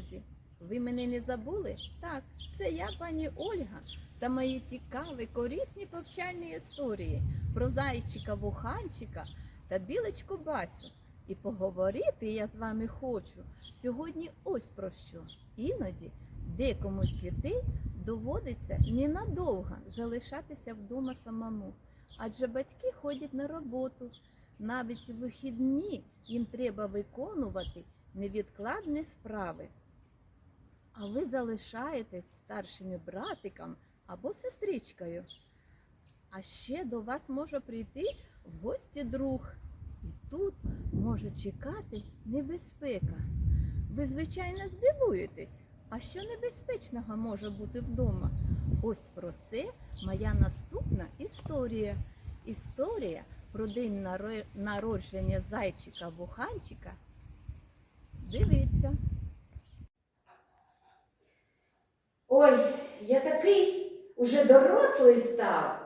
друзі! Ви мене не забули? Так, це я, пані Ольга, та мої цікаві, корисні повчальні історії про зайчика Вуханчика та білочку Басю. І поговорити я з вами хочу сьогодні ось про що. Іноді декому з дітей доводиться ненадовго залишатися вдома самому, адже батьки ходять на роботу. Навіть у вихідні їм треба виконувати невідкладні справи. А ви залишаєтесь старшим братиком або сестричкою. А ще до вас може прийти в гості друг. І тут може чекати небезпека. Ви, звичайно, здивуєтесь, а що небезпечного може бути вдома? Ось про це моя наступна історія. Історія про день народження зайчика Вуханчика. Дивіться. Ой, я такий уже дорослий став.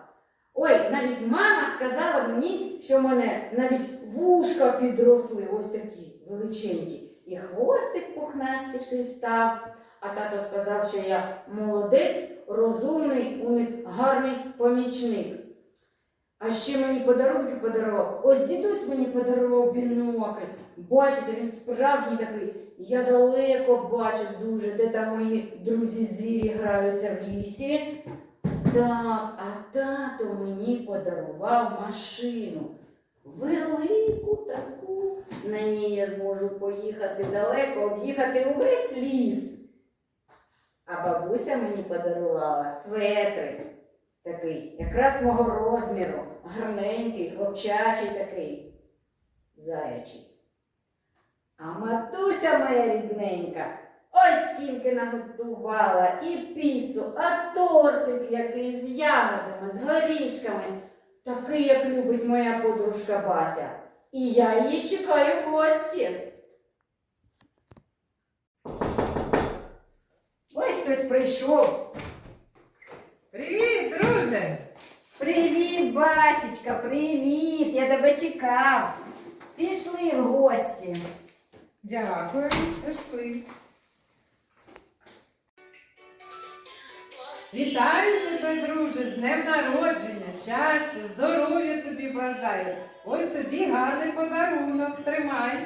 Ой, навіть мама сказала мені, що в мене навіть вушка підросли, ось такі величенькі. І хвостик пухнастіший став. А тато сказав, що я молодець, розумний, у них гарний помічник. А ще мені подарунки подарував. Ось дідусь мені подарував бінокль. Бачите, він справжній такий. Я далеко бачу дуже, де там мої друзі звірі граються в лісі. Так, а тато мені подарував машину. Велику таку. На ній я зможу поїхати далеко, об'їхати увесь ліс. А бабуся мені подарувала светрик такий, якраз мого розміру, гарненький, хлопчачий такий, заячий. А матуся моя рідненька, ось скільки наготувала і піцу, а тортик який з ягодами, з горішками, такий, як любить моя подружка Бася. І я її чекаю в гості. Ой, хтось прийшов. Привіт, друже! Привіт, Басічка, привіт! Я тебе чекав. Пішли в гості. Дякую, пішли. Вітаю тебе, друже, з днем народження, щастя, здоров'я тобі бажаю. Ось тобі гарний подарунок, тримай.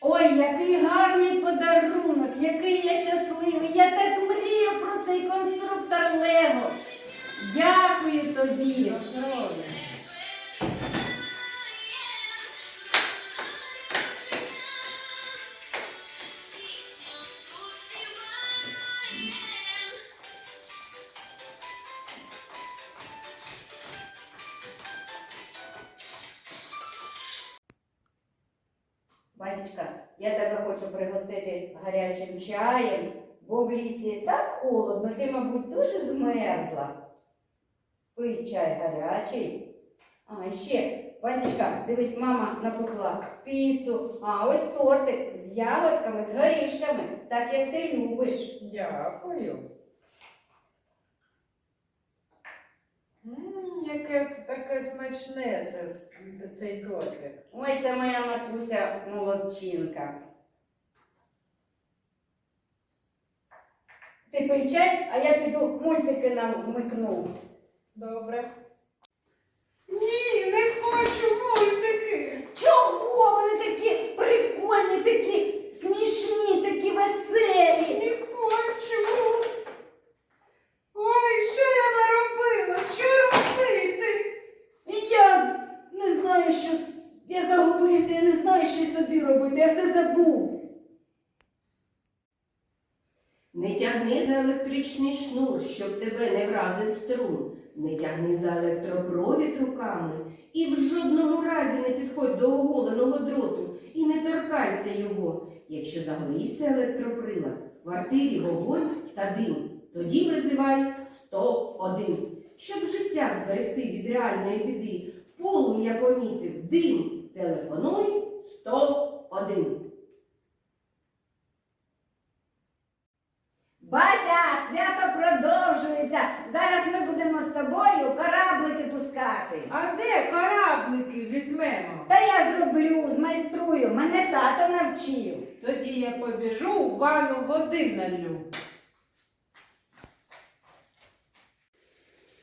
Ой, який гарний подарунок, який я щасливий. Я так мріяв про цей конструктор Лего. Дякую тобі. Басічка, я тебе хочу пригостити гарячим чаєм, бо в лісі так холодно, ти, мабуть, дуже змерзла. Пий чай гарячий. А ще, Басічка, дивись, мама напекла піцу, а ось тортик з ягодками, з горішками, так як ти любиш. Дякую. М, яке таке смачне це, цей тортик. Ой, це моя матуся молодчинка. Ти пий чай, а я піду мультики нам вмикну. Добре. Ні, не хочу мультики. Чого вони такі прикольні, такі смішні, такі веселі? Не хочу. Ой, що я наробила? Що робити? І я не знаю, що я загубився, я не знаю, що собі робити, я все забув. Не тягни за електричний шнур, щоб тебе не вразив струм. Не тягни за електропровід руками і в жодному разі не підходь до оголеного дроту і не торкайся його. Якщо загорівся електроприлад, в квартирі вогонь та дим, тоді визивай 101. Щоб життя зберегти від реальної біди, полум'я помітив дим, телефонуй 101. Бася, свято продовжується. Зараз ми будемо тобою кораблики пускати. А де кораблики візьмемо? Та я зроблю, змайструю, мене тато навчив. Тоді я побіжу у ванну води налю.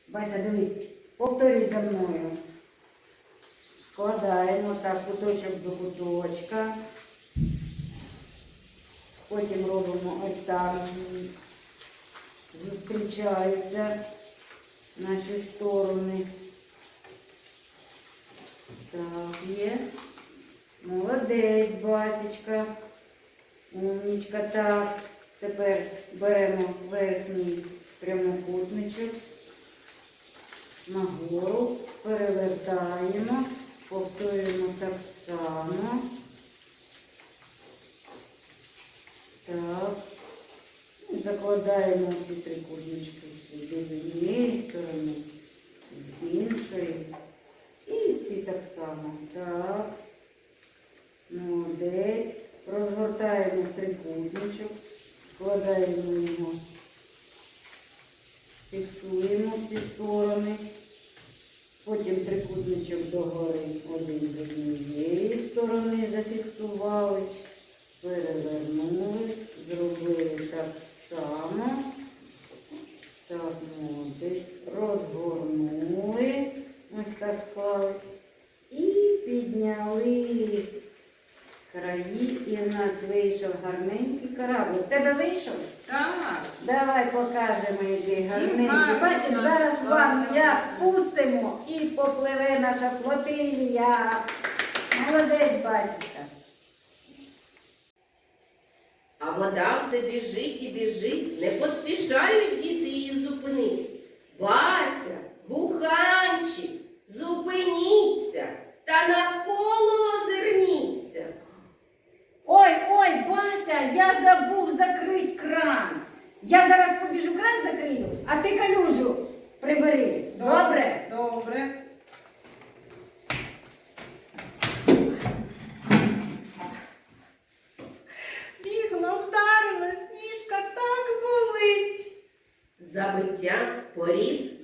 Бася, дивись, повторюй за мною. Складаємо так куточок до куточка. Потім робимо ось так. Зустрічаються наші сторони. Так, є. Молодець, Басечка. Умнічка. Так. Тепер беремо верхній прямокутничок нагору, перевертаємо, повторюємо так само. Так. Закладаємо ці трикутнички з однієї сторони, з іншої. І ці так само. Так. Молодець. Розгортаємо трикутничок, складаємо його фіксуємо ці сторони, потім трикутничок догори один з однієї сторони зафіксували, перевернули, зробили так само. Так, молодець, розгорнули, ось так склали. І підняли краї, і в нас вийшов гарненький корабль. У тебе вийшов? Так. Давай покажемо, який гарненький. Бачиш, зараз ванну як пустимо і попливе наша флотилія. Молодець, Басіка. А вода все біжить і біжить, не поспішають діти її зупинити. Вася, буханчик, зупиніться та навколо озирніться. Ой, ой, Бася, я забув закрити кран. Я зараз побіжу кран закрию, а ти калюжу прибери. Добре? Добре.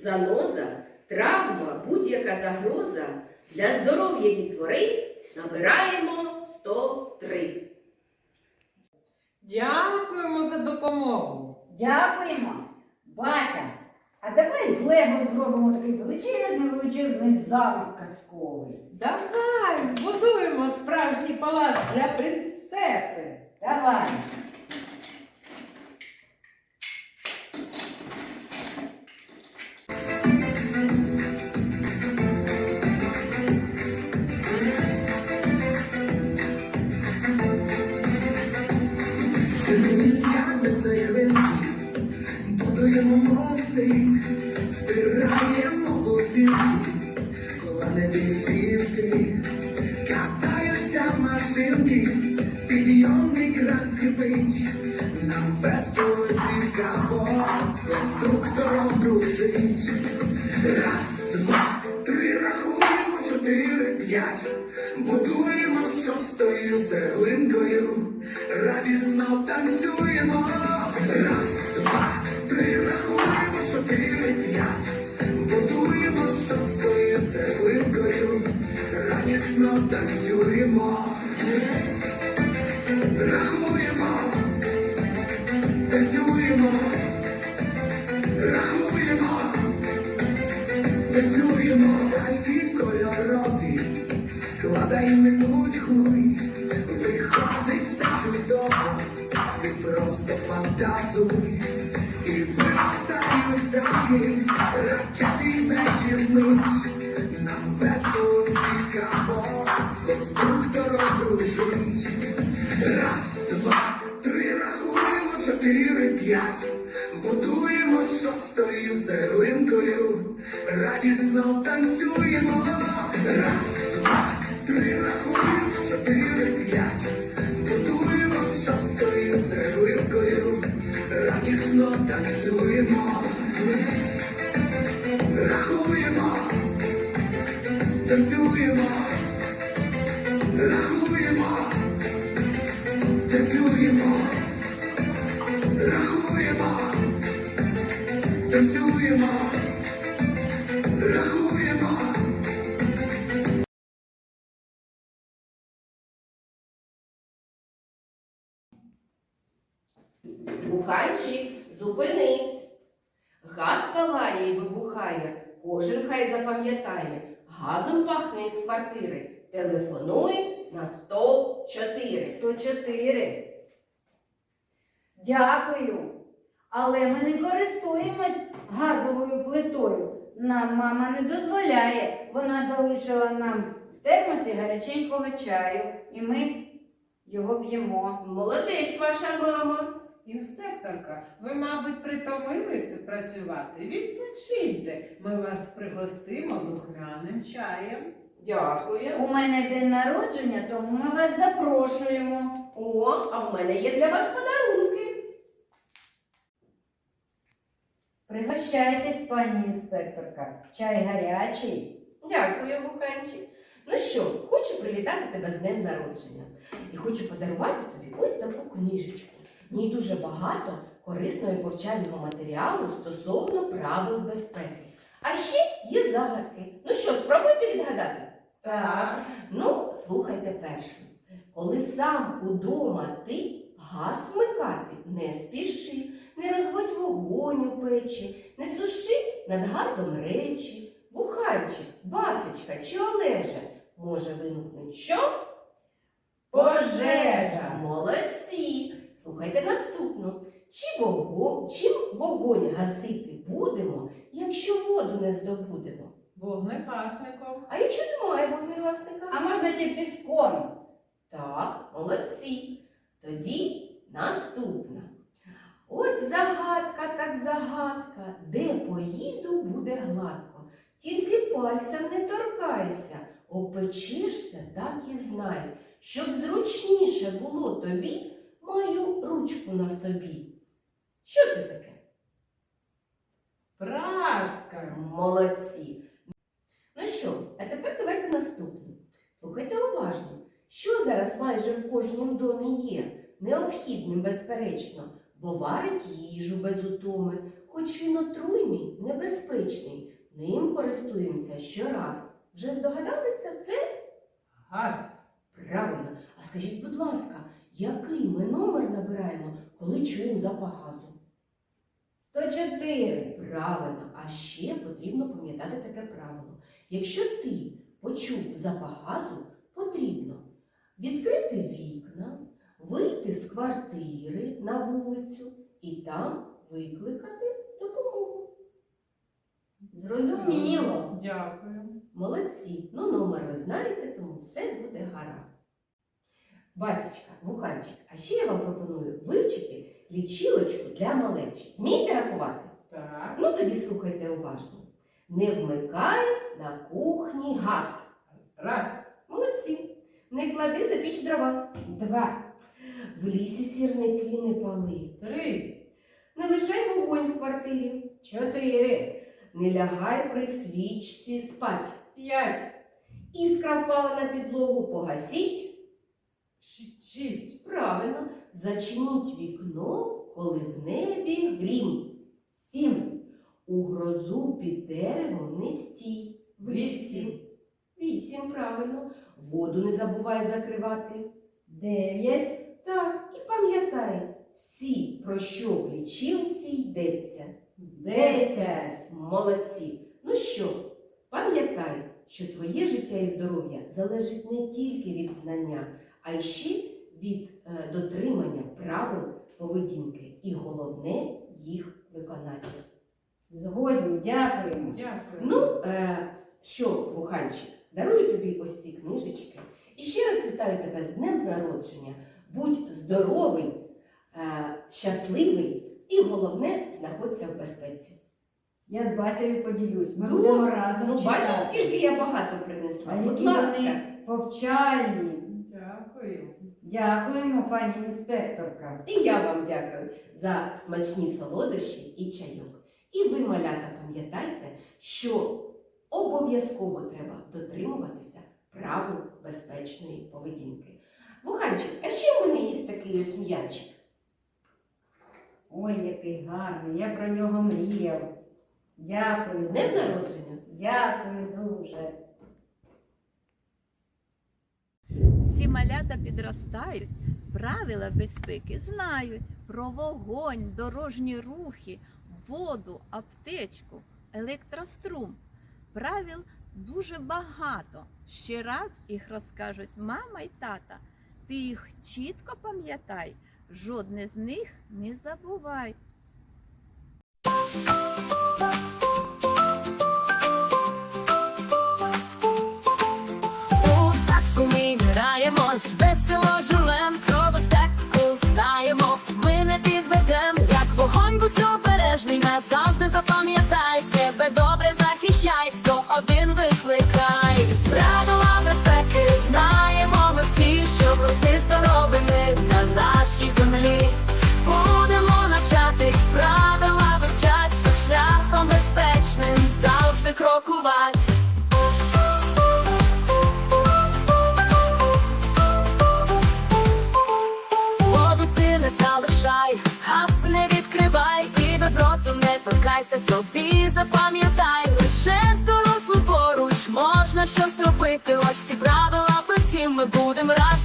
Заноза, травма, будь-яка загроза. Для здоров'я дітвори набираємо 103. Дякуємо за допомогу. Дякуємо. Бася, а давай з Лего зробимо такий величезний, величезний замок казковий. Давай збудуємо справжній палац для принцеси. Давай. Мости, стираємо будинки, планети світи, катаються машинки, підйомний кран скрипить, нам весело цікаво, з конструктором дружить. Раз, два, три, рахуємо, чотири, п'ять, будуємо шостою цеглинкою, радісно танцюємо. Раз, два, три, танцюємо. Рахуємо, танцюємо, рахуємо. Танцюємо. Всі кольорові, складай минуть хуй, виходить все чудово, ти просто фантазуй, і виростають замки, ракети межі мить, цікаво, з конструктором дружить. Раз, два, три, рахуємо, чотири, п'ять. Будуємо шостою цеглинкою, радісно танцюємо. Раз, два, три, рахуємо, чотири, п'ять. Будуємо шостою цеглинкою, радісно танцюємо. Хай запам'ятає. Газом пахне із квартири. Телефонуй на 104. 104. Дякую. Але ми не користуємось газовою плитою. Нам мама не дозволяє. Вона залишила нам в термосі гаряченького чаю, і ми його п'ємо. Молодець ваша мама. Інспекторка, ви, мабуть, притомилися працювати. Відпочиньте. Ми вас пригостимо духмяним чаєм. Дякую. У мене день народження, тому ми вас запрошуємо. О, а в мене є для вас подарунки. Пригощайтесь, пані інспекторка. Чай гарячий. Дякую, Вуханчик. Ну що, хочу привітати тебе з днем народження. І хочу подарувати тобі ось таку книжечку. В ній дуже багато корисного і повчального матеріалу стосовно правил безпеки. А ще є загадки. Ну що, спробуйте відгадати. Так. Ну, слухайте першу. Коли сам удома ти газ вмикати не спіши, не розводь вогонь у печі, не суши над газом речі, вуханчик, басечка чи олежа може виникнути що? Пожежа! Молодці! Слухайте наступну. Чи вогонь, чим вогонь гасити будемо, якщо воду не здобудемо? Вогнегасником. А якщо немає вогнегасника? А можна ще піском? Так, молодці. Тоді наступна. От загадка, так загадка, де поїду, буде гладко. Тільки пальцем не торкайся, опечешся, так і знай. Щоб зручніше було тобі, маю ручку на собі. Що це таке? Праска. Молодці. Ну що, а тепер давайте наступну. Слухайте уважно, що зараз майже в кожному домі є, необхідним, безперечно, бо варить їжу без утоми, хоч він отруйний, небезпечний. Ним користуємося щораз. Вже здогадалися це? Газ. Правильно. А скажіть, будь ласка, який ми номер набираємо, коли чуємо запах газу? 104. Правильно, а ще потрібно пам'ятати таке правило. Якщо ти почув запах газу, потрібно відкрити вікна, вийти з квартири на вулицю і там викликати допомогу. Зрозуміло. Дякую. Молодці, ну номер ви знаєте, тому все буде гаразд. Басечка, вуханчик, а ще я вам пропоную вивчити лічилочку для малечі. Вмієте рахувати? Так. Ну тоді слухайте уважно. Не вмикай на кухні газ. Раз. Молодці. Не клади за піч дрова. Два. В лісі сірники не пали. Три. Не лишай вогонь в квартирі. Чотири. Не лягай при свічці спать. П'ять. Іскра впала на підлогу, погасіть. Шість. Правильно, зачиніть вікно, коли в небі грім. Сім. У грозу під деревом не стій. Вісім. Вісім, правильно. Воду не забувай закривати. Дев'ять. Так, і пам'ятай, всі, про що в лічилці йдеться. Десять. Молодці. Ну що, пам'ятай, що твоє життя і здоров'я залежить не тільки від знання, а ще від е, дотримання правил поведінки. І головне їх виконання. Згодні, дякуємо. Дякую. Ну, е, що, Буханчик, дарую тобі ось ці книжечки. І ще раз вітаю тебе з днем народження. Будь здоровий, е, щасливий і головне, знаходься в безпеці. Я з Басею поділюсь. Ми Добре. будемо разом Ну, читати. бачиш, скільки я багато принесла. А Будь які ласка. вони повчальні. Дякую. Дякуємо, пані інспекторка. І я вам дякую за смачні солодощі і чайок. І ви, малята, пам'ятайте, що обов'язково треба дотримуватися правил безпечної поведінки. Буханчик, а ще в мене є такий ось м'ячик. Ой, який гарний, я про нього мріяв. Дякую. З днем народження! Дякую дуже. Всі малята підростають, Правила безпеки знають про вогонь, дорожні рухи, воду, аптечку, електрострум. Правил дуже багато. Ще раз їх розкажуть мама і тата. Ти їх чітко пам'ятай, жодне з них не забувай. Граємось, весело з дорослим поруч можна щось робити. Ось ці правила прості ми будемо разом.